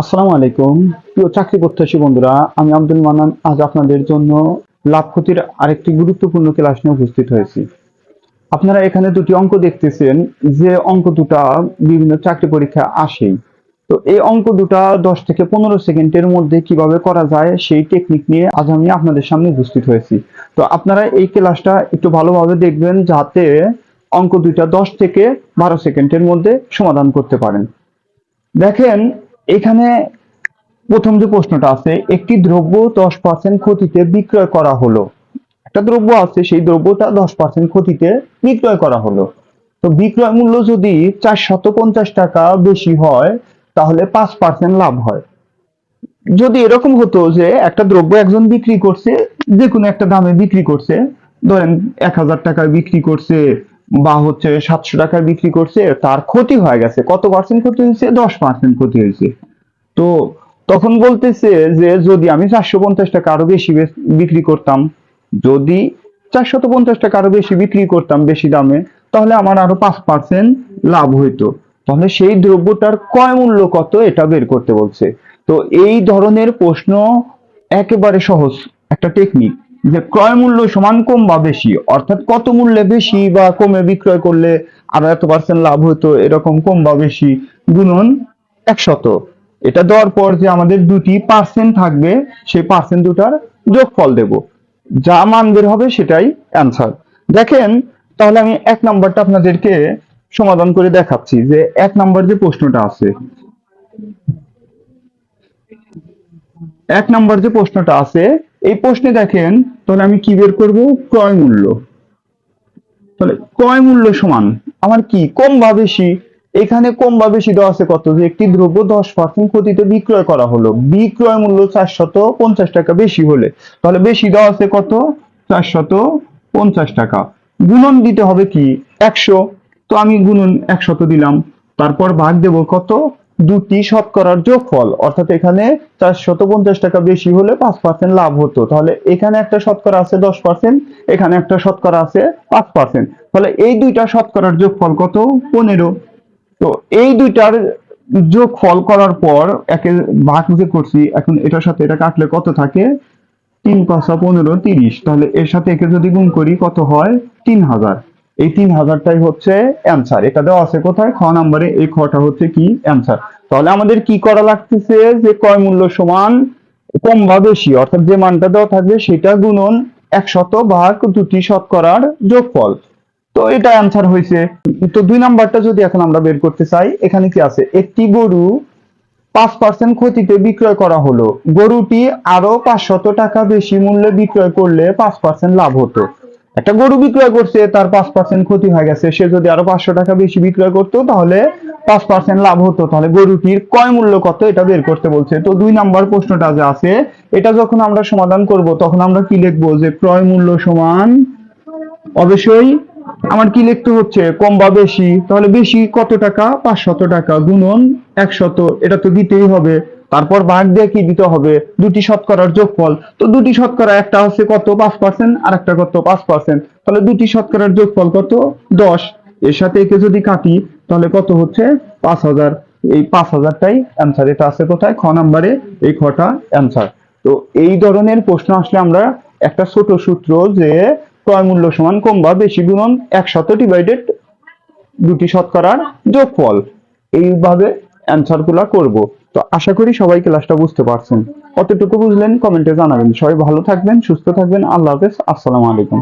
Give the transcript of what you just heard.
আসসালামু আলাইকুম। প্রিয় চাকরি প্রত্যাশী বন্ধুরা, আমি আব্দুল মান্নান। আজ আপনাদের জন্য লাভ ক্ষতির আরেকটি গুরুত্বপূর্ণ ক্লাস নিয়ে উপস্থিত হয়েছি। আপনারা এখানে দুটি অঙ্ক দেখতেছেন, যে অঙ্ক দুটা বিভিন্ন চাকরি পরীক্ষা আসেই। তো এই অঙ্ক দুটা দশ থেকে পনেরো সেকেন্ডের মধ্যে কীভাবে করা যায়, সেই টেকনিক নিয়ে আজ আমি আপনাদের সামনে উপস্থিত হয়েছি। তো আপনারা এই ক্লাসটা একটু ভালোভাবে দেখবেন, যাতে অঙ্ক দুইটা দশ থেকে বারো সেকেন্ডের মধ্যে সমাধান করতে পারেন। দেখেন এখানে প্রথম যে প্রশ্নটা আছে, একটি দ্রব্য দশ পার্সেন্ট ক্ষতিতে বিক্রয় করা হলো। একটা দ্রব্য আছে, সেই দ্রব্যটা দশ পার্সেন্ট ক্ষতিতে বিক্রয় করা হলো। তো বিক্রয় মূল্য যদি চারশত পঞ্চাশ টাকা বেশি হয়, তাহলে পাঁচ পার্সেন্ট লাভ হয়। যদি এরকম হতো যে একটা দ্রব্য একজন বিক্রি করছে, যে কোনো একটা দামে বিক্রি করছে, ধরেন এক হাজার টাকায় বিক্রি করছে বা হচ্ছে সাতশো টাকায় বিক্রি করছে, তার ক্ষতি হয়ে গেছে। কত পার্সেন্ট ক্ষতি হয়েছে? দশ পার্সেন্ট ক্ষতি হয়েছে। তো তখন বলতেছে যে, যদি আমি চারশো পঞ্চাশ টাকা আরও বেশি বিক্রি করতাম, যদি চারশত পঞ্চাশ টাকা আরও বেশি বিক্রি করতাম বেশি দামে, তাহলে আমার আরও পাঁচ পার্সেন্ট লাভ হইতো। তাহলে সেই দ্রব্যটার ক্রয় মূল্য কত, এটা বের করতে বলছে। তো এই ধরনের প্রশ্ন একেবারে সহজ একটা টেকনিক যে ক্রয় মূল্য সমান কম বা বেশি, অর্থাৎ কত মূল্যে বেশি বা কমে বিক্রয় করলে আরও এত পার্সেন্ট লাভ হতো এরকম কম বা বেশি গুণন একশত। এটা দেওয়ার পর যে আমাদের দুটি পার্সেন্ট থাকবে, সেই পার্সেন্ট দুটার যোগফল দেব। যা মান বের হবে সেটাই অ্যান্সার দেখেন, তাহলে আমি এক নাম্বারটা আপনাদেরকে সমাধান করে দেখাচ্ছি যে এক নাম্বার যে প্রশ্নটা আছে। এক নাম্বার যে প্রশ্নটা আছে এই প্রশ্নে দেখেন, তাহলে আমি কি বের করব? ক্রয় মূল্য। তাহলে ক্রয় মূল্য সমান, আমার কি? কম বা বেশি? এখানে কম বা বেশি দেওয়া আছে কত? যে একটি দ্রব্য দশ পার্সেন্ট ক্ষতিতে বিক্রয় করা হলো। বিক্রয় মূল্য চারশত পঞ্চাশ টাকা বেশি হলে। তাহলে বেশি দেওয়া আছে কত? চারশত পঞ্চাশ টাকা। গুণন দিতে হবে কি? একশো। তো আমি গুণন একশত দিলাম। তারপর ভাগ দেব কত? দুটি শতকরার যোগফল। অর্থাৎ এখানে চারশত পঞ্চাশ টাকা বেশি হলে পাঁচ পার্সেন্ট লাভ হতো। তাহলে এখানে একটা শতকরা আছে দশ পার্সেন্ট এখানে একটা শতকরা আছে পাঁচ পার্সেন্ট তাহলে এই দুইটা শতকরার যোগফল কত? পনেরো। তো এই দুইটার যোগফল করার পর একে ভাগ যে করছি, এখন এটার সাথে এটা কাটলে কত থাকে? তিন পাঁচা পনেরো তিরিশ। তাহলে এর সাথে একে যদি গুণ করি, কত হয়? তিন হাজার। এই তিন হাজারটাই হচ্ছে অ্যান্সার এটা দেওয়া আছে কোথায়? খ নাম্বারে। এই খটা হচ্ছে কি? অ্যান্সার তাহলে আমাদের কি করা লাগতেছে? যে ক্রয় মূল্য সমান কম বা বেশি, অর্থাৎ যে মানটা দেওয়া থাকবে সেটা গুণন একশত ভাগ দুটি শতকরার যোগফল। তো এটা অ্যান্সার হয়েছে। তো দুই নাম্বারটা যদি এখন আমরা বের করতে চাই, এখানে কি আছে? একটি গরু পাঁচ পার্সেন্ট ক্ষতিতে বিক্রয় করা হলো। গরুটি আরও পাঁচশত টাকা বেশি মূল্যে বিক্রয় করলে পাঁচ পার্সেন্ট লাভ হতো। একটা গরু বিক্রয় করছে, তার পাঁচ পার্সেন্ট ক্ষতি হয়ে গেছে। সে যদি আরও পাঁচশো টাকা বেশি বিক্রয় করতো, তাহলে পাঁচ পার্সেন্ট লাভ হতো। তাহলে গরুটির ক্রয় মূল্য কত, এটা বের করতে বলছে। তো দুই নাম্বার প্রশ্নটা যে আছে, এটা যখন আমরা সমাধান করব, তখন আমরা কি লিখব যে ক্রয় মূল্য সমান? অবশ্যই আমার কি লিখতে হচ্ছে? কম বা বেশি। তাহলে বেশি কত টাকা? পাঁচশত টাকা। গুণন একশত। এটা তো দিতেই হবে। তারপর ভাগ দিয়ে কি দিতে হবে? দুটি শতকরার যোগফল। তো দুটি শতকরা একটা হচ্ছে কত? পাঁচ পার্সেন্ট আর একটা কত? পাঁচ পার্সেন্ট তাহলে দুটি শতকরার যোগফল কত? দশ। এর সাথে একে যদি কাটি, তাহলে কত হচ্ছে? পাঁচ হাজার। এই পাঁচ হাজারটাই অ্যান্সার এটা আছে কোথায়? খ নাম্বারে এই খটা অ্যান্সার তো এই ধরনের প্রশ্ন আসলে আমরা একটা ছোট সূত্র যে ক্রয় মূল্য সমান কম বা বেশি গুণন একশত ডিভাইডেড দুটি শতকরার যোগফল। এইভাবে অ্যান্সার করব করব। তো আশা করি সবাই ক্লাসটা বুঝতে পারছেন। অতটুকু বুঝলেন কমেন্টে জানাবেন। সবাই ভালো থাকবেন, সুস্থ থাকবেন। আল্লাহ হাফেজ। আসসালামু আলাইকুম।